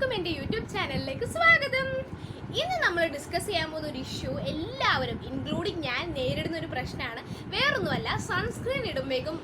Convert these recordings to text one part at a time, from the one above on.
എല്ലാവർക്കും എന്റെ യൂട്യൂബ് ചാനലിലേക്ക് സ്വാഗതം. ഇന്ന് നമ്മൾ ഡിസ്കസ് ചെയ്യാൻ പോകുന്ന ഒരു ഇഷ്യൂ എല്ലാവരും ഇൻക്ലൂഡിങ് ഞാൻ നേരിടുന്ന ഒരു പ്രശ്നമാണ്. വേറൊന്നുമല്ല സൺസ്ക്രീൻ ഇടുമ്പോഴേക്കും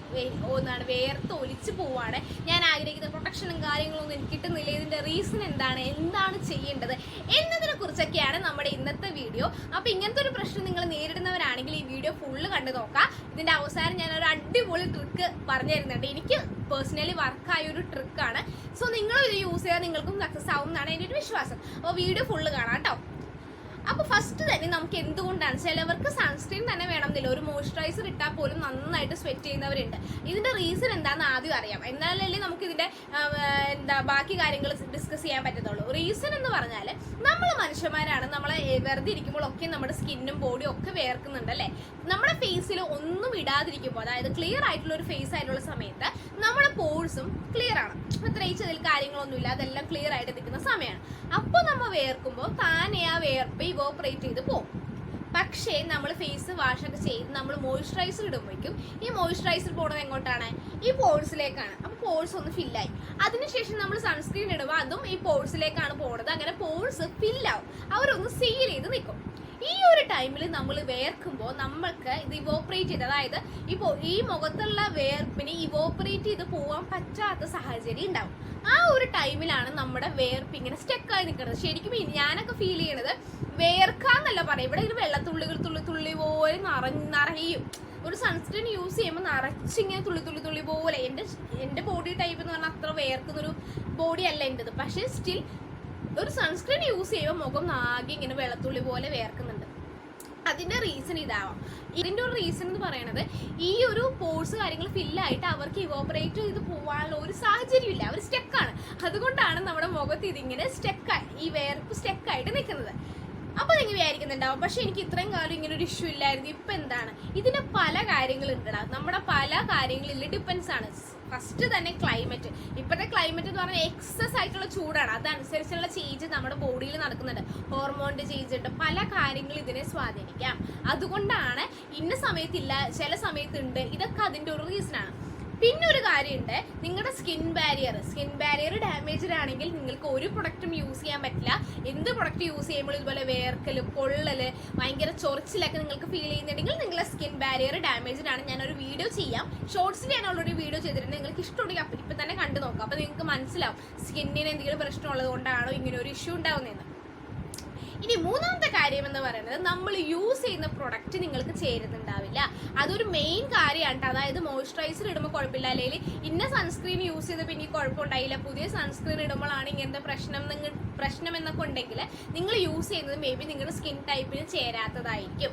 ഒന്നാണ് വേർത്ത് ഒലിച്ചു പോവാണ്. ഞാൻ ആഗ്രഹിക്കുന്ന പ്രൊട്ടക്ഷനും കാര്യങ്ങളൊന്നും എനിക്ക് കിട്ടുന്നില്ല. ഇതിന്റെ റീസൺ എന്താണ്? എന്താണ് ചെയ്യേണ്ടത്? എന്നതിനെ കുറിച്ചൊക്കെയാണ് നമ്മുടെ ഇന്നത്തെ വീഡിയോ അപ്പോൾ ഇങ്ങനത്തെ ഒരു പ്രശ്നം നിങ്ങൾ നേരിടുന്നവരാണെങ്കിൽ ഈ വീഡിയോ ഫുള്ള് കണ്ടു നോക്കാം. ഇതിന്റെ അവസാനം ഞാൻ ഒരു അടിപൊളി ട്രിക്ക് പറഞ്ഞു തരുന്നുണ്ട് എനിക്ക് പേഴ്സണലി വർക്കായ ഒരു ട്രിക്കാണ് സോ നിങ്ങളും ഇത് യൂസ് ചെയ്താൽ നിങ്ങൾക്കും സക്സസ് ആവും എന്നാണ് എന്റെ ഒരു വിശ്വാസം. അപ്പോൾ വീഡിയോ ഫുള്ള് കാണാം കേട്ടോ. അപ്പൊ ഫസ്റ്റ് തന്നെ നമുക്ക് എന്തുകൊണ്ടാണ് ചിലവർക്ക് സൺസ്ക്രീൻ തന്നെ വേണമെന്നില്ല. ഒരു മോയ്സ്ചറൈസർ ഇട്ടാൽ പോലും നന്നായിട്ട് സ്വെറ്റ് ചെയ്യുന്നവരുണ്ട്. ഇതിന്റെ റീസൺ എന്താണെന്ന് ആദ്യം അറിയാം. എന്നാലല്ലേ നമുക്ക് ഇതിന്റെ എന്താ ബാക്കി കാര്യങ്ങൾ ഡിസ്കസ് ചെയ്യാൻ പറ്റത്തുള്ളൂ. റീസൺ എന്ന് പറഞ്ഞാൽ നമ്മൾ മനുഷ്യന്മാരാണ്. നമ്മളെ വെറുതെ ഇരിക്കുമ്പോഴൊക്കെ നമ്മുടെ സ്കിന്നും ബോഡിയും ഒക്കെ വേർക്കുന്നുണ്ട് അല്ലേ? നമ്മുടെ ഫേസിൽ ഒന്നും ഇടാതിരിക്കുമ്പോൾ അതായത് ക്ലിയർ ആയിട്ടുള്ള ഒരു ഫേസ് ആയിട്ടുള്ള സമയത്ത് നമ്മുടെ പോഴ്സും ക്ലിയർ ആണ്. പ്രത്യേകിച്ച് അതിൽ കാര്യങ്ങളൊന്നുമില്ല. അതെല്ലാം ക്ലിയർ ആയിട്ട് നിൽക്കുന്ന സമയമാണ്. അപ്പോൾ നമ്മൾ വേർക്കുമ്പോൾ താനെ ആ വേർപ്പ് ഇവോപ്പറേറ്റ് ചെയ്ത് പോകും. പക്ഷേ നമ്മൾ ഫേസ് വാഷ് ഒക്കെ ചെയ്ത് നമ്മൾ മോയ്സ്ചറൈസർ ഇടുമ്പോഴേക്കും ഈ മോയ്സ്ചറൈസർ പോണത് എങ്ങോട്ടാണ്? ഈ പോഴ്സിലേക്കാണ് അപ്പോൾ പോഴ്സ് ഒന്ന് ഫില്ലായി അതിനുശേഷം നമ്മൾ സൺസ്ക്രീൻ ഇടുമ്പോൾ അതും ഈ പോഴ്സിലേക്കാണ് പോണത്. അങ്ങനെ പോഴ്സ് ഫില്ലാവും അവരൊന്ന് സീൽ ചെയ്ത് നിൽക്കും ഈ ഒരു ടൈമിൽ നമ്മൾ വേർക്കുമ്പോൾ നമ്മൾക്ക് ഇത് ഇവോപ്പറേറ്റ് ചെയ്ത് അതായത് ഇപ്പോൾ ഈ മുഖത്തുള്ള വേർപ്പിന് ഇവോപ്പറേറ്റ് ചെയ്ത് പോകാൻ പറ്റാത്ത സാഹചര്യം ഉണ്ടാവും. ആ ഒരു ടൈമിലാണ് നമ്മുടെ വേർപ്പ് ഇങ്ങനെ സ്റ്റക്കായി നിൽക്കുന്നത്. ശരിക്കും ഞാനൊക്കെ ഫീൽ ചെയ്യണത് വേർക്കാന്നല്ല പറയാം. ഇവിടെ ഒരു വെള്ളത്തുള്ളികൾ തുള്ളി തുള്ളി പോലെ നിറഞ്ഞ് നിറയും. ഒരു സൺസ്ക്രീൻ യൂസ് ചെയ്യുമ്പോൾ നിറച്ചിങ്ങനെ തുള്ളി തുള്ളി തുള്ളി പോലെ. എന്റെ എന്റെ ബോഡി ടൈപ്പ് എന്ന് പറഞ്ഞാൽ അത്ര വേർക്കുന്നൊരു ബോഡി അല്ല എന്റെത് പക്ഷേ സ്റ്റിൽ ഒരു സൺസ്ക്രീൻ യൂസ് ചെയ്യുമ്പോൾ മുഖം ആകെ ഇങ്ങനെ വെള്ളത്തുള്ളി പോലെ വേർക്കുന്നുണ്ട്. അതിന്റെ റീസൺ ഇതാവാം. ഇതിന്റെ ഒരു റീസൺ എന്ന് പറയണത് ഈ ഒരു പോഴ്സ് കാര്യങ്ങൾ ഫില്ലായിട്ട് അവർക്ക് ഇവോപ്പറേറ്റ് ചെയ്ത് പോകാനുള്ള ഒരു സാഹചര്യം ഇല്ല. അവർ സ്റ്റെക്കാണ് അതുകൊണ്ടാണ് നമ്മുടെ മുഖത്ത് ഇതിങ്ങനെ സ്റ്റെക്കായി ഈ വേർപ്പ് സ്റ്റെക്കായിട്ട് നിൽക്കുന്നത് അപ്പൊ നിങ്ങൾ വിചാരിക്കുന്നുണ്ടാവും. പക്ഷെ എനിക്ക് ഇത്രയും കാലം ഇങ്ങനെ ഒരു ഇഷ്യൂ ഇല്ലായിരുന്നു. ഇപ്പൊ എന്താണ്? ഇതിന്റെ പല കാര്യങ്ങളുണ്ടടാ നമ്മുടെ പല കാര്യങ്ങളിൽ ഡിപ്പെൻസ് ആണ്. ഫസ്റ്റ് തന്നെ ക്ലൈമറ്റ് ഇപ്പോഴത്തെ ക്ലൈമറ്റ് എന്ന് പറഞ്ഞാൽ എക്സസ് ആയിട്ടുള്ള ചൂടാണ്. അതനുസരിച്ചുള്ള ചേഞ്ച് നമ്മുടെ ബോഡിയിൽ നടക്കുന്നുണ്ട്. ഹോർമോണിന്റെ ചേഞ്ച് ഉണ്ട്. പല കാര്യങ്ങളും ഇതിനെ സ്വാധീനിക്കാം. അതുകൊണ്ടാണ് ഇന്ന സമയത്തില്ല ചില സമയത്തുണ്ട്. ഇതൊക്കെ അതിന്റെ ഒരു റീസൺ ആണ്. പിന്നെ ഒരു കാര്യമുണ്ട്. നിങ്ങളുടെ skin barrier skin barrier damaged ആണെങ്കിൽ നിങ്ങൾക്ക് ഒരു പ്രൊഡക്റ്റും യൂസ് ചെയ്യാൻ പറ്റില്ല. എന്ത് പ്രൊഡക്റ്റ് യൂസ് ചെയ്യുമ്പോൾ ഇതുപോലെ വേർക്കൽ പൊള്ളൽ ഭയങ്കര ചൊറിച്ചിലൊക്കെ നിങ്ങൾക്ക് ഫീൽ ചെയ്യുന്നുണ്ടെങ്കിൽ നിങ്ങളുടെ സ്കിൻ ബാരിയർ ഡാമേജ്ഡ് ആണ്. ഞാൻ ഒരു വീഡിയോ ചെയ്യാം ഷോർട്സിൽ ഞാൻ ഓൾറെഡി വീഡിയോ ചെയ്തിട്ടുണ്ട്. നിങ്ങൾക്ക് ഇഷ്ടമുണ്ടെങ്കിൽ അപ്പം ഇപ്പം തന്നെ കണ്ടു നോക്കാം. അപ്പോൾ നിങ്ങൾക്ക് മനസ്സിലാവും. സ്കിന്നിന് എന്തെങ്കിലും പ്രശ്നമുള്ളത് കൊണ്ടാണോ ഇങ്ങനെ ഒരു ഇഷ്യൂ ഉണ്ടാവുന്നതെന്ന്. ഇനി മൂന്നാമത്തെ കാര്യം എന്ന് പറയുന്നത് നമ്മൾ യൂസ് ചെയ്യുന്ന പ്രൊഡക്റ്റ് നിങ്ങൾക്ക് ചേരുന്നുണ്ടാവില്ല. അതൊരു മെയിൻ കാര്യമാണ്. അതായത് മോയ്സ്ചറൈസർ ഇടുമ്പോൾ കുഴപ്പമില്ല. അല്ലെങ്കിൽ ഇന്ന സൺസ്ക്രീൻ യൂസ് ചെയ്ത് പിന്നെ കുഴപ്പമുണ്ടായില്ല. പുതിയ സൺസ്ക്രീൻ ഇടുമ്പോഴാണ് ഇങ്ങനത്തെ പ്രശ്നം നിങ്ങൾ പ്രശ്നം എന്നൊക്കെ ഉണ്ടെങ്കിൽ നിങ്ങൾ യൂസ് ചെയ്യുന്നത് മേ ബി നിങ്ങളുടെ സ്കിൻ ടൈപ്പിന് ചേരാത്തതായിരിക്കും.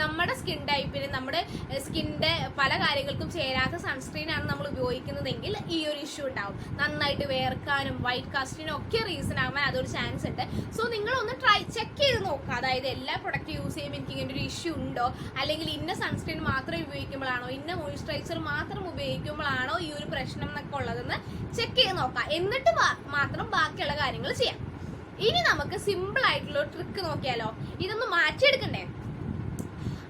നമ്മുടെ സ്കിൻ ടൈപ്പിന് നമ്മുടെ സ്കിന്റെ പല കാര്യങ്ങൾക്കും ചേരാത്ത സൺസ്ക്രീൻ ആണ് നമ്മൾ ഉപയോഗിക്കുന്നതെങ്കിൽ ഈ ഒരു ഇഷ്യൂ ഉണ്ടാവും. നന്നായിട്ട് വേർക്കാനും വൈറ്റ് കാസ്റ്റിനും ഒക്കെ റീസൺ ആവാൻ അതൊരു ചാൻസ് ഉണ്ട്. സോ നിങ്ങളൊന്ന് ട്രൈ ചെക്ക് ചെയ്ത് നോക്കുക അതായത് എല്ലാ പ്രൊഡക്റ്റ് യൂസ് ചെയ്യുമ്പോൾ എനിക്ക് ഇങ്ങനെ ഒരു ഇഷ്യൂ ഉണ്ടോ? അല്ലെങ്കിൽ ഇന്ന സൺസ്ക്രീൻ മാത്രം ഉപയോഗിക്കുമ്പോഴാണോ? ഇന്ന മോയിസ്ചറൈസർ മാത്രം ഉപയോഗിക്കുമ്പോഴാണോ ഈ ഒരു പ്രശ്നം എന്നൊക്കെ ഉള്ളതെന്ന് ചെക്ക് ചെയ്ത് നോക്കുക എന്നിട്ട് മാത്രം ബാക്കിയുള്ള കാര്യങ്ങൾ ചെയ്യാം. ഇനി നമുക്ക് സിമ്പിൾ ആയിട്ടുള്ള ട്രിക്ക് നോക്കിയാലോ? ഇതൊന്ന് മാറ്റിയെടുക്കണ്ടേ?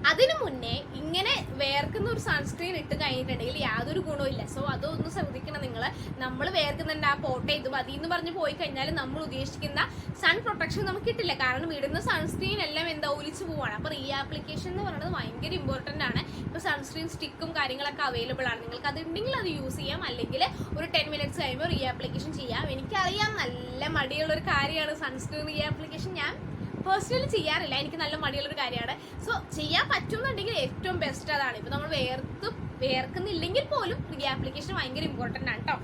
അതിനു മുന്നേ ഇങ്ങനെ വേർക്കുന്ന ഒരു സൺസ്ക്രീൻ ഇട്ട് കഴിഞ്ഞിട്ടുണ്ടെങ്കിൽ യാതൊരു ഗുണവും സോ അതൊന്ന് ശ്രദ്ധിക്കണം നിങ്ങൾ നമ്മൾ വേർക്കുന്നുണ്ട് ആ പോട്ടെ ഇത് മതി എന്ന് പറഞ്ഞ് പോയി കഴിഞ്ഞാൽ നമ്മൾ ഉദ്ദേശിക്കുന്ന സൺ പ്രൊട്ടക്ഷൻ നമുക്ക് കിട്ടില്ല. കാരണം ഇടുന്ന സൺസ്ക്രീൻ എല്ലാം എന്താ ഒലിച്ചു പോവാണ്. അപ്പോൾ റീ ആപ്ലിക്കേഷൻ എന്ന് പറയുന്നത് ഭയങ്കര ഇമ്പോർട്ടന്റ് ആണ്. ഇപ്പോൾ സൺസ്ക്രീൻ സ്റ്റിക്കും കാര്യങ്ങളൊക്കെ അവൈലബിൾ ആണ്. നിങ്ങൾക്ക് അത് ഉണ്ടെങ്കിൽ അത് യൂസ് ചെയ്യാം. അല്ലെങ്കിൽ ഒരു ടെൻ മിനിറ്റ്സ് കഴിയുമ്പോൾ റീ ആപ്ലിക്കേഷൻ ചെയ്യാം. എനിക്കറിയാം നല്ല മടിയുള്ള ഒരു കാര്യമാണ് സൺസ്ക്രീൻ റീ ആപ്ലിക്കേഷൻ ഞാൻ പേഴ്സണലി ചെയ്യാറില്ല. എനിക്ക് നല്ല മടിയുള്ളൊരു കാര്യമാണ്. സോ ചെയ്യാൻ പറ്റുന്നുണ്ടെങ്കിൽ ഏറ്റവും ബെസ്റ്റ് അതാണ്. ഇപ്പൊ നമ്മൾ വേർത്ത് വേർക്കുന്നില്ലെങ്കിൽ പോലും ഈ ആപ്ലിക്കേഷൻ ഭയങ്കര ഇമ്പോർട്ടന്റ് ആണ് കേട്ടോ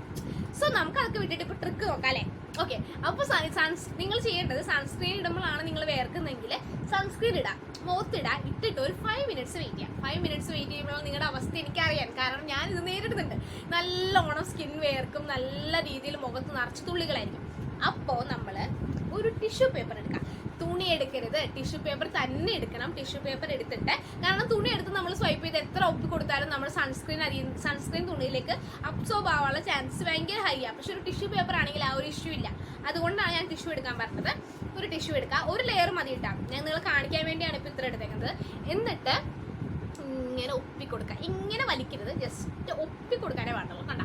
സോ നമുക്ക് അതൊക്കെ വിട്ടിട്ട് ഇപ്പൊ ട്രിക്ക് നോക്കാം അല്ലേ? ഓക്കെ അപ്പോൾ സൺസ് നിങ്ങൾ ചെയ്യേണ്ടത് സൺസ്ക്രീൻ ഇടുമ്പോഴാണ് നിങ്ങൾ വേർക്കുന്നെങ്കിൽ സൺസ്ക്രീൻ ഇടാം മുഖത്തിടാം ഇട്ടിട്ട് ഒരു ഫൈവ് മിനിറ്റ്സ് വെയിറ്റ് ചെയ്യാം. ഫൈവ് മിനിറ്റ്സ് വെയിറ്റ് ചെയ്യുമ്പോൾ നിങ്ങളുടെ അവസ്ഥ എനിക്കറിയാം കാരണം ഞാൻ ഇത് നേരിടുന്നുണ്ട്. നല്ലോണം സ്കിൻ വേർക്കും നല്ല രീതിയിൽ മുഖത്ത് നിറച്ച് തുള്ളികളായിരിക്കും. അപ്പോൾ നമ്മൾ ഒരു ടിഷ്യൂ പേപ്പർ എടുക്കാം. തുണി എടുക്കരുത്. ടിഷ്യൂ പേപ്പർ തന്നെ എടുക്കണം. ടിഷ്യൂ പേപ്പർ എടുത്തിട്ട്. കാരണം തുണി എടുത്ത് നമ്മൾ സ്വൈപ്പ് ചെയ്ത് എത്ര ഒപ്പി കൊടുത്താലും നമ്മൾ സൺസ്ക്രീൻ അറിയും സൺസ്ക്രീൻ തുണിയിലേക്ക് അബ്സോർബ് ആവാനുള്ള ചാൻസ് ഭയങ്കര ഹൈ ആണ് പക്ഷെ ഒരു ടിഷ്യൂ പേപ്പർ ആണെങ്കിൽ ആ ഒരു ഇഷ്യൂ ഇല്ല. അതുകൊണ്ടാണ് ഞാൻ ടിഷ്യൂ എടുക്കാൻ പറഞ്ഞത്. ഒരു ടിഷ്യൂ എടുക്കുക ഒരു ലെയർ മതി ഇട്ടാം ഞാൻ നിങ്ങൾ കാണിക്കാൻ വേണ്ടിയാണ് ഇപ്പോൾ ഇത്ര എടുത്തേക്കുന്നത്. എന്നിട്ട് ഇങ്ങനെ ഒപ്പി കൊടുക്കുക ഇങ്ങനെ വലിക്കരുത്. ജസ്റ്റ് ഒപ്പി കൊടുക്കാനേ പാടുള്ളൂ. കണ്ട?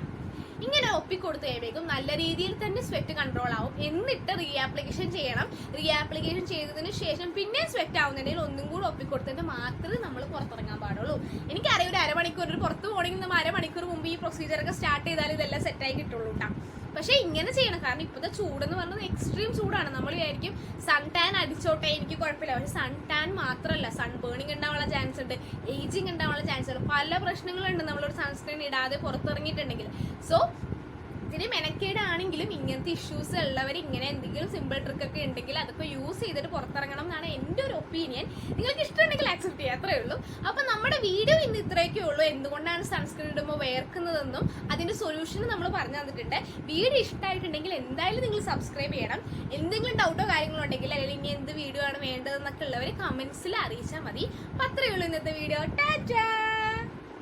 ഇങ്ങനെ ഒപ്പിക്കൊടുത്തു കഴിയുമ്പോഴേക്കും നല്ല രീതിയിൽ തന്നെ സ്വെറ്റ് കൺട്രോൾ ആവും. എന്നിട്ട് റീആപ്ലിക്കേഷൻ ചെയ്യണം. റീആപ്ലിക്കേഷൻ ചെയ്തതിന് ശേഷം പിന്നെ സ്വെറ്റ് ആവുന്നുണ്ടെങ്കിൽ ഒന്നും കൂടി ഒപ്പിക്കൊടുത്തിട്ട് മാത്രമേ നമ്മൾ പുറത്തിറങ്ങാൻ പാടുള്ളൂ. എനിക്കറിയാം ഒരു അരമണിക്കൂർ പുറത്ത് പോകണമെങ്കിൽ നമ്മൾ അരമണിക്കൂർ മുമ്പ് ഈ പ്രൊസീജിയറൊക്കെ സ്റ്റാർട്ട് ചെയ്താൽ ഇതെല്ലാം സെറ്റായി കിട്ടുള്ളൂ കേട്ടോ പക്ഷേ ഇങ്ങനെ ചെയ്യണം. കാരണം ഇപ്പോഴത്തെ ചൂടെന്ന് പറയുന്നത് എക്സ്ട്രീം ചൂടാണ്. നമ്മൾ വിചാരിക്കും സൺ ടാൻ അടിച്ചോട്ടെ എനിക്ക് കുഴപ്പമില്ല. പക്ഷെ സൺ ടാൻ മാത്രമല്ല സൺ ബേണിംഗ് ഉണ്ടാവാനുള്ള ചാൻസ് ഉണ്ട് ഏജിങ് ഉണ്ടാവാനുള്ള ചാൻസ് ഉണ്ട്. പല പ്രശ്നങ്ങളുണ്ട് നമ്മളൊരു സൺസ്ക്രീൻ ഇടാതെ പുറത്തിറങ്ങിയിട്ടുണ്ടെങ്കിൽ. സോ ഇതിന് മെനക്കേടാണെങ്കിലും ഇങ്ങനത്തെ ഇഷ്യൂസ് ഉള്ളവർ ഇങ്ങനെ എന്തെങ്കിലും സിമ്പിൾ ട്രിക്ക് ഒക്കെ ഉണ്ടെങ്കിൽ അതൊക്കെ യൂസ് ചെയ്തിട്ട് പുറത്തിറങ്ങണം എന്നാണ് എന്റെ ഒരു ഒപ്പീനിയൻ നിങ്ങൾക്ക് ഇഷ്ടമുണ്ടെങ്കിൽ ആക്സെപ്റ്റ് ചെയ്യാം അത്രേ ഉള്ളൂ. അപ്പം നമ്മുടെ വീഡിയോ ഇന്ന് ഇത്രയൊക്കെ ഉള്ളൂ. എന്തുകൊണ്ടാണ് സൺസ്ക്രീൻ ഇടുമ്പോൾ വേർക്കുന്നതെന്നും അതിന്റെ സൊല്യൂഷൻ നമ്മൾ പറഞ്ഞു തന്നിട്ടുണ്ട്. വീഡിയോ ഇഷ്ടമായിട്ടുണ്ടെങ്കിൽ എന്തായാലും നിങ്ങൾ സബ്സ്ക്രൈബ് ചെയ്യണം. എന്തെങ്കിലും ഡൗട്ടോ കാര്യങ്ങളോ ഉണ്ടെങ്കിൽ അല്ലെങ്കിൽ ഇനി എന്ത് വീഡിയോ ആണ് വേണ്ടതെന്നൊക്കെ ഉള്ളവർ കമൻസിൽ അറിയിച്ചാൽ മതി. അപ്പം അത്രയേ ഉള്ളൂ ഇന്നത്തെ വീഡിയോ ടാറ്റാ!